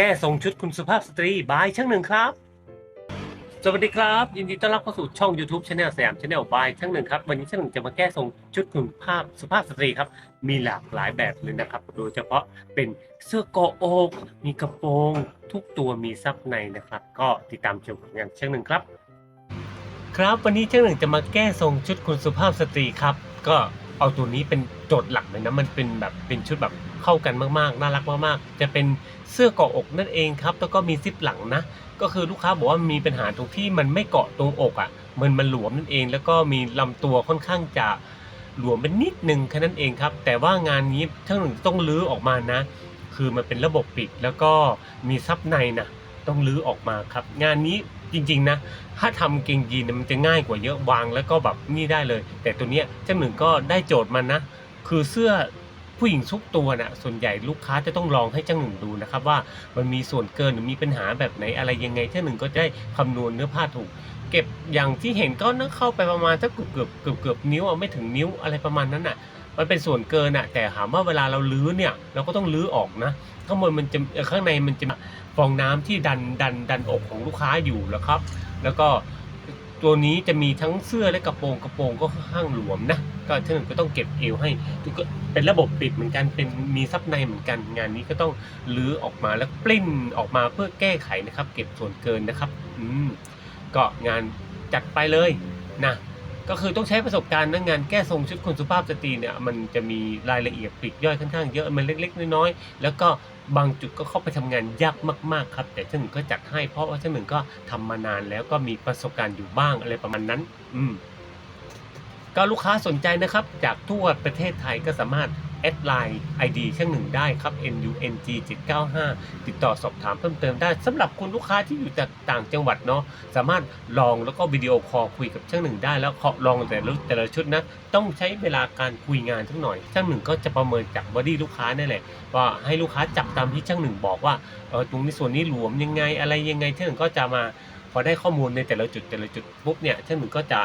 ก้ทรงชุดคุณสุภาพสตรีบายช่างหนึ่งครับ สวัสดีครับ ยินดีต้อนรับเข้าสู่ช่อง YouTube Channel สยาม Channel บายช่างหนึ่งครับ วันนี้ช่างหนึ่งจะมาแก้ทรงชุดคุณภาพสุภาพสตรีครับ มีหลากหลายแบบเลยนะครับ โดยเฉพาะเป็นเสื้อเกาะอกมีกระโปรง ทุกตัวมีซับในนะครับ ก็ติดตามชมผลงานช่างหนึ่งครับ ครับวันนี้ช่างหนึ่งจะมาแก้ทรงชุดคุณสุภาพสตรีครับ ก็ เอาตัวนี้เป็นโจทย์หลักเลยนะมันเป็นแบบเป็นชุดแบบเข้ากันมากๆ น่ารักมากๆ จะเป็นเสื้อเกาะอกนั่นเองครับ แล้วก็มีซิปหลังนะ ก็คือลูกค้าบอกว่ามีปัญหาตรงที่มันไม่เกาะตรงอกอะมันมันหลวมนั่นเอง แล้วก็มีลำตัวค่อนข้างจะหลวมเป็นนิดนึงแค่นั้นเองครับ แต่ว่างานนี้ช่างหนึ่งต้องลื้อออกมานะ คือมันเป็นระบบปิดแล้วก็มีซับในนะต้องลื้อออกมาครับ งานนี้ จริง ๆ นะ ถ้าทำเกงยีนเนี่ยมันจะง่ายกว่าเยอะวางแล้วก็แบบนี่ได้เลย แต่ตัวเนี้ยเจ้าหนึ่งก็ได้โจทย์มันนะ คือเสื้อผู้หญิงทุกตัวน่ะส่วนใหญ่ลูกค้าจะต้องลองให้เจ้าหนึ่งดูนะครับว่ามันมีส่วนเกินหรือมีปัญหาแบบไหนอะไรยังไงเจ้าหนึ่งก็จะได้คำนวณเนื้อผ้าถูก เก็บอย่างที่เห็นก็นักเข้าไปประมาณสักเกือบเกือบเกือบเกือบนิ้วอะไม่ถึงนิ้วอะไรประมาณนั้นอะ มันเป็นส่วนเกินอะแต่ถามว่าเวลาเราลื้อเนี่ยเราก็ต้องลื้อออกนะข้างบนมันจะข้างในมันจะฟองน้ำที่ดันดันดันอกของลูกค้าอยู่แล้วครับ แล้วก็ตัวนี้จะมีทั้งเสื้อและกระโปรงกระโปรงก็ค่อนข้างหลวมนะก็ท่านก็ต้องเก็บเอวให้กก็เป็นระบบปิดเหมือนกันเป็นมีซับในเหมือนกันงานนี้ก็ต้องลื้อออกมาแล้วปลิ้นออกมาเพื่อแก้ไขนะครับ เก็บส่วนเกินนะครับ อืมก็งานจัดไปเลยนะ ก็คือต้องใช้ประสบการณ์นะงานแก้ทรงชุดคนสุภาพสตรีเนี่ยมันจะมีรายละเอียดปลีกย่อยค่อนข้างเยอะมันเล็ก ๆ น้อยๆแล้วก็บางจุดก็เข้าไปทำงานยากมากๆครับ แต่ท่านหนึ่งก็จัดให้เพราะว่าท่านหนึ่งก็ทำมานานแล้วก็มีประสบการณ์อยู่บ้างอะไรประมาณนั้น อืมก็ลูกค้าสนใจนะครับ จากทั่วประเทศไทยก็สามารถ แอดไลน์ ID ช่างหนึ่งได้ครับ NUNG 795 ติดต่อสอบถามเพิ่มเติมได้สำหรับคุณลูกค้าที่อยู่จากต่างจังหวัดเนาะสามารถลองแล้วก็วิดีโอคอลคุยกับช่างหนึ่งได้แล้วลองแต่ละแต่ละชุดนะต้องใช้เวลาการคุยงานสักหน่อย ช่างหนึ่งก็จะประเมินจากบอดี้ลูกค้านี่นแหละว่าให้ลูกค้าจับตามที่ช่างหนึ่งบอกว่าเออตรงนี้ส่วนนี้หลวมยังไงอะไรยังไงช่างหนึ่งก็จะมาพอได้ข้อมูลในแต่ละจุดแต่ละจุดปุ๊บเนี่ยช่างหนึ่งก็จะ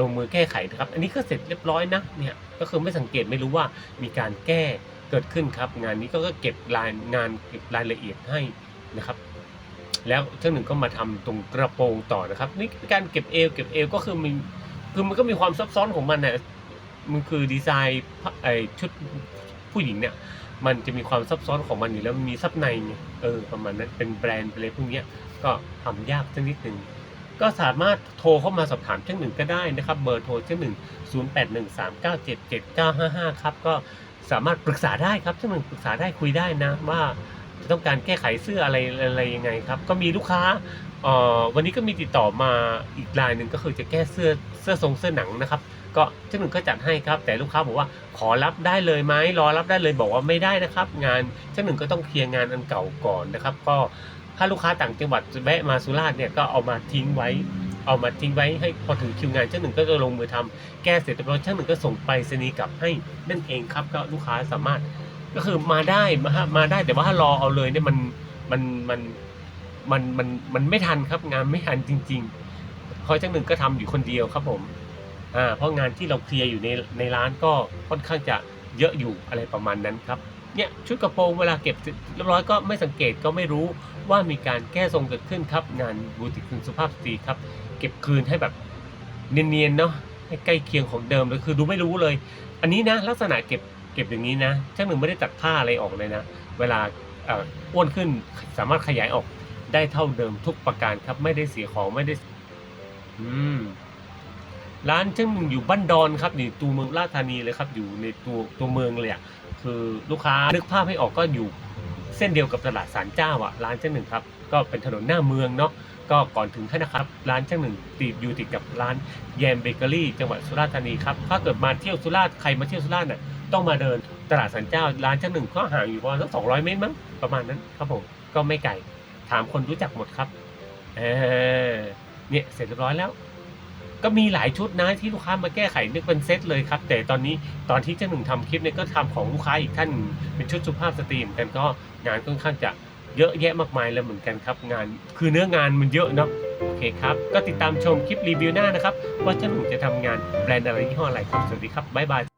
ลงมือแก้ไขนะครับ อันนี้ก็เสร็จเรียบร้อยนะเนี่ยก็คือไม่สังเกตไม่รู้ว่ามีการแก้เกิดขึ้นครับ งานนี้ก็เก็บรายงานเก็บรายละเอียดให้นะครับ แล้วช่าหนึ่งก็มาทำตรงกระโปรงต่อนะครับ นี่การเก็บเอวเก็บเอวก็คือมันคือมันก็มีความซับซ้อนของมันนะมันคือดีไซน์ไอชุดผู้หญิงเนี่ยมันจะมีความซับซ้อนของมันอยู่แล้วมีซับในเออประมาณนั้นเป็นแบรนด์อะไรพวกนี้ก็ทำยากสักนิดหนึ่ง ก็สามารถโทรเข้ามาสอบถามเช่าหนึ่งก็ได้นะครับ เบอร์โทรเช่างหนึ่ง0 8 1 3 9 7 7 9 5 5ครับ ก็สามารถปรึกษาได้ครับเช่าหนึ่งปรึกษาได้คุยได้นะว่าจะต้องการแก้ไขเสื้ออะไรอะไรยังไงครับ ก็มีลูกค้าเอ่อวันนี้ก็มีติดต่อมาอีกรายหนึ่งก็คือจะแก้เสื้อเสื้อทรงเสื้อหนังนะครับ ก็เจ้าหนึ่งก็จัดให้ครับ แต่ลูกค้าบอกว่าขอรับได้เลยไหมรอรับได้เลยบอกว่าไม่ได้นะครับ งานเจ้าหนึ่งก็ต้องเคลียร์งานอันเก่าก่อนนะครับ ก็ ถ้าลูกค้าต่างจังหวัดแวะมาสุราษฎร์เนี่ยก็เอามาทิ้งไว้ เอามาทิ้งไว้ให้พอถึงคิวงานเจ้าหนึ่งก็จะลงมือทำแก้เสร็จเรียบร้อยเจ้าหนึ่งก็ส่งไปรษณีกลับให้นั่นเองครับก็ลูกค้าสามารถก็คือมาได้มาฮะมาได้แต่ว่าถ้ารอเอาเลยเนี่ยมันมันมันมันมันมันไม่ทันครับงานไม่ทันจริงๆเพราะจังหนึ่งก็ทำอยู่คนเดียวครับผมอ่าเพราะงานที่เราเคลียร์อยู่ในในร้านก็ค่อนข้างจะเยอะอยู่อะไรประมาณนั้นครับ เนี่ยชุดกระโปรงเวลาเก็บเรียบร้อยก็ไม่สังเกตก็ไม่รู้ว่ามีการแก้ทรงเกิดขึ้นครับงานบูติกคืนสุภาพสตรีครับ เก็บคืนให้แบบเนียนๆเนาะให้ใกล้เคียงของเดิมเลยคือดูไม่รู้เลย อันนี้นะลักษณะเก็บเก็บอย่างนี้นะช่างหนึ่งไม่ได้ตัดผ้าอะไรออกเลยนะ เวลาอ้วนขึ้นสามารถขยายออกได้เท่าเดิมทุกประการครับไม่ได้เสียของไม่ได้อืมร้านช่างหนึ่งอยู่บ้านดอนครับอยู่ตัวเมืองราชธานีเลยครับ อยู่ในตัวตัวเมืองเลยอะ คือลูกค้านึกภาพให้ออกก็อยู่เส้นเดียวกับตลาดสารเจ้าอะร้านช่าหนึ่งครับก็เป็นถนนหน้าเมืองเนาะก็ก่อนถึงท่านะครับร้านช่าหนึ่งติดอยู่ติดกับร้านแยมเบเกอรี่จังหวัดสุราษฎร์ธานีครับถ้าเกิดมาเที่ยวสุราษฎร์ใครมาเที่ยวสุราษฎร์น่ะต้องมาเดินตลาดสันเจ้าร้านเจ้าหนึ่งก็ห่างอยู่ประมาณสักสองร้อยเมตรมั้งประมาณนั้นครับผมก็ไม่ไกลถามคนรู้จักหมดครับเออเนี่ยเสร็จเรียบร้อยแล้ว ก็มีหลายชุดนะที่ลูกค้ามาแก้ไขนึกเป็นเซตเลยครับ แต่ตอนนี้ตอนที่เจ้าหนึ่งทำคลิปเนี่ยก็ทำของลูกค้าอีกท่านเป็นชุดสุภาพสตรีมกันก็งานค่อนข้างจะเยอะแยะมากมายแล้วเหมือนกันครับงาน คือเนื้องานมันเยอะเนาะโอเคครับ ก็ติดตามชมคลิปรีวิวหน้านะครับ ว่าเจ้าหนึ่งจะทำงานแบรนด์อะไรยี่ห้ออะไรครับ สวัสดีครับ บ๊ายบาย